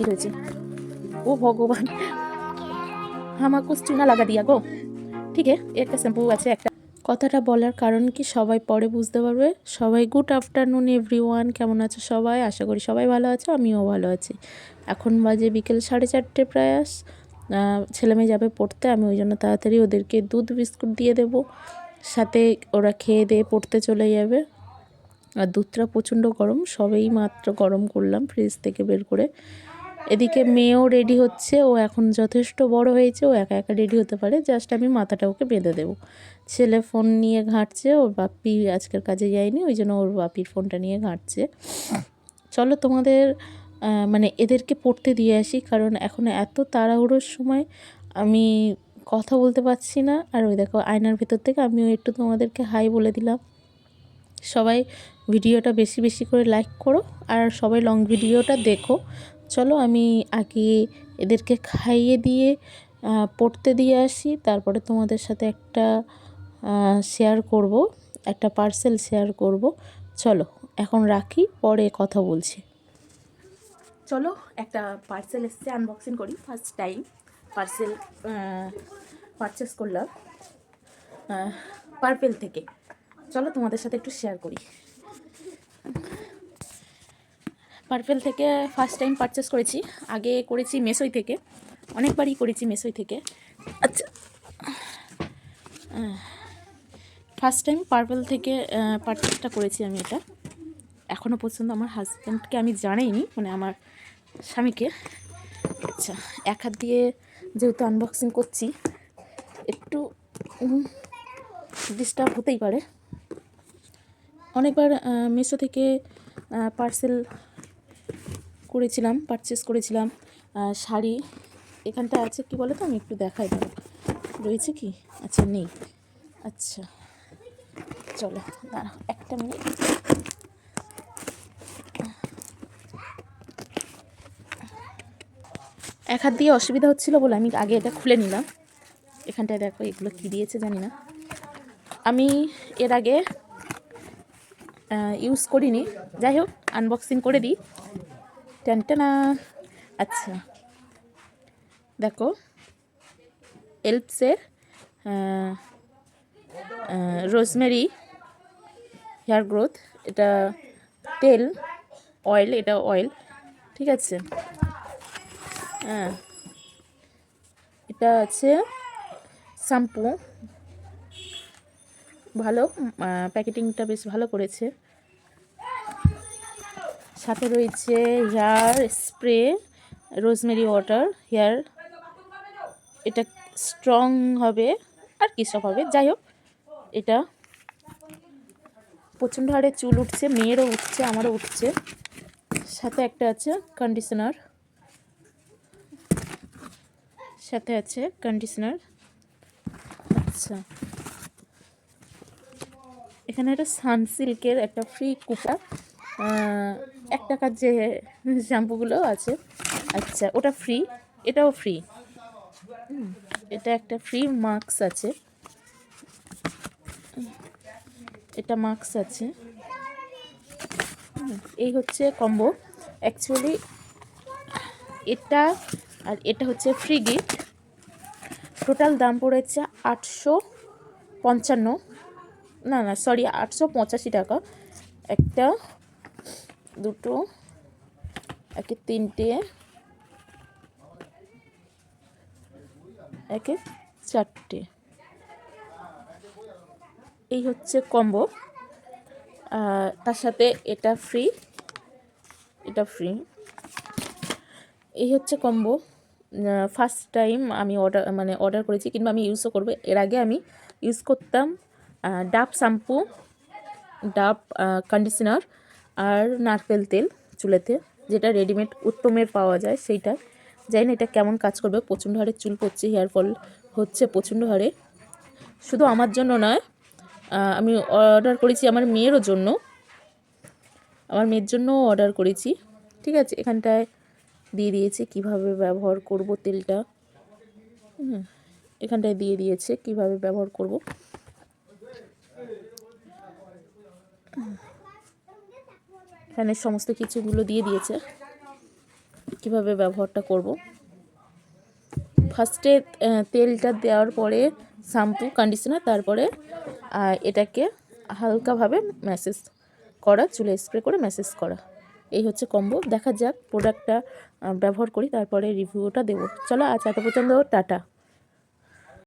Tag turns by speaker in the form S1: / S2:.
S1: কী রয়েছে ও ভগবান। কুছ চুনা লাগা দিয়া গো। ঠিক একটা শ্যাম্পু আছে, একটা। কথাটা বলার কারণ কি সবাই পরে বুঝতে পারবে? সবাই গুড আফটারনুন এভরিওয়ান কেমন আছো সবাই? আশা করি সবাই ভালো আছো, আমিও ভালো আছি। এখন বাজে বিকেল সাড়ে চারটে প্রায়। ছেলে মেয়ে যাবে পড়তে, আমি ওই জন্য তাড়াতাড়ি ওদেরকে দুধ, বিস্কুট দিয়ে দেবো। সাথে ওরা খেয়ে দিয়ে পড়তে চলে যাবে। আর দুধটা প্রচণ্ড গরম, সবেই মাত্র গরম করলাম ফ্রিজ থেকে বের করে। এদিকে মেয়েও রেডি হচ্ছে, ও এখন যথেষ্ট বড় হয়েছে, ও একা একা রেডি হতে পারে জাস্ট আমি মাথাটা ওকে বেঁধে দেবো। ছেলে ফোন নিয়ে ঘাঁটছে, ওর বাপি আজকের কাজে যায়নি, ওই জন্য ওর বাপির ফোনটা নিয়ে ঘাঁটছে। চলো তোমাদের মানে এদেরকে পড়তে দিয়ে আসি, কারণ এখন এত তাড়াহুড়োর সময় আমি কথা বলতে পারছি না, আর ওই দেখো আয়নার ভেতর থেকে আমিও একটু তোমাদেরকে হাই বলে দিলাম। সবাই ভিডিওটা বেশি বেশি করে লাইক করো, আর সবাই লং ভিডিওটা দেখো। চলো আমি আগে এদেরকে খাইয়ে দিয়ে পড়তে দিয়ে আসি। তারপরে তোমাদের সাথে একটা শেয়ার করব, একটা পার্সেল শেয়ার করব। চলো, এখন রাখি, পরে কথা বলছি। চলো, একটা পার্সেল এসছে আনবক্সিং করি ফার্স্ট টাইম পার্সেল পারচেস করলাম পার্পেল থেকে। চলো, তোমাদের সাথে একটু শেয়ার করি। পার্পেল থেকে ফার্স্ট টাইম পারচেস করেছি। আগে করেছি মেসোই থেকে। অনেকবারই করেছি মেসোই থেকে। আচ্ছা। ফার্স্ট টাইম পার্পেল থেকে পারচেসটা করেছি আমি এটা। এখনও পর্যন্ত আমার হাজব্যান্ডকে আমি জানাইনি মানে আমার স্বামীকে। আচ্ছা এক হাত দিয়ে যেহেতু আনবক্সিং করছি, একটু ডিস্টার্ব হতেই পারে। অনেকবার মিশো থেকে পার্সেল করেছিলাম পারচেস করেছিলাম শাড়ি। এখানটা আছে কি বলো তো আমি একটু দেখাই দেবো। রয়েছে কি? আচ্ছা নেই। আচ্ছা চলো, দাঁড়াও, একটা মিনিট। এক হাত দিয়ে অসুবিধা হচ্ছিল বলে আমি আগে এটা খুলে নিলাম। এখানটায় দেখো, এগুলো কী দিয়েছে জানি না। আমি এর আগে ইউজ করিনি। যাই হোক আনবক্সিং করে দিই। টেনটেনা আচ্ছা। দেখো, এলপসের রোজমেরি হেয়ার গ্রোথ, এটা তেল, অয়েল, এটা অয়েল, ঠিক আছে? হ্যাঁ। এটা আছে শ্যাম্পু। ভালো প্যাকেটিংটা বেশ ভালো করেছে। সাথে রয়েছে hair spray, rosemary water, hair. এটা স্ট্রং হবে আর কী সব হবে? যাই হোক, এটা প্রচণ্ড হারে চুল উঠছে, মেয়েরও উঠছে, আমারও উঠছে। সাথে একটা আছে কন্ডিশনার সাথে আছে কন্ডিশনার আচ্ছা। এখানে একটা সানসিল্কের একটা ফ্রি কুপার এক টাকার যে শ্যাম্পুগুলো আছে আচ্ছা ওটা ফ্রি এটাও ফ্রি এটা একটা ফ্রি মাস্ক আছে। এটা মাস্ক আছে। এই হচ্ছে কম্বো অ্যাকচুয়ালি এটা আর এটা হচ্ছে ফ্রি গিফট টোটাল দাম পড়েছে আটশো পঞ্চান্ন। না না সরি আটশো পঁচাশি টাকা। একটা দুটো, একে তিনটে, একে চারটে। এই হচ্ছে কম্বো তার সাথে এটা ফ্রি এটা ফ্রি এই হচ্ছে কম্বো ফার্স্ট টাইম আমি অর্ডার মানে অর্ডার করেছি, কিংবা আমি ইউজও করব। এর আগে আমি ইউজ করতাম ডাব শ্যাম্পু, ডাব কন্ডিশনার আর নারকেল তেল চুলেতে, যেটা রেডিমেড উত্তমের পাওয়া যায় সেইটা। জানি না এটা কেমন কাজ করবে, প্রচণ্ড হারে চুল পড়ছে হেয়ার ফল হচ্ছে, প্রচণ্ড হারে। শুধু আমার জন্য নয় আমি অর্ডার করেছি আমার মেয়েরও জন্য। আমার মেয়ের জন্যও অর্ডার করেছি। ঠিক আছে, এখানটায় দিয়ে দিয়েছে কীভাবে ব্যবহার করব তেলটা। এখানটায় দিয়ে দিয়েছে কীভাবে ব্যবহার করব। এখানে সমস্ত কিছুগুলো দিয়ে দিয়েছে। কীভাবে ব্যবহারটা করব? ফার্স্টে তেলটা দেওয়ার পরে শ্যাম্পু কন্ডিশনার তারপরে এটাকে হালকাভাবে ম্যাসেজ করা, চুলে স্প্রে করে ম্যাসেজ করা। এই হচ্ছে কম্বো দেখা যাক প্রোডাক্টটা ব্যবহার করি, তারপরে রিভিউটা দেবো। চলো আজ এত পর্যন্ত, টাটা।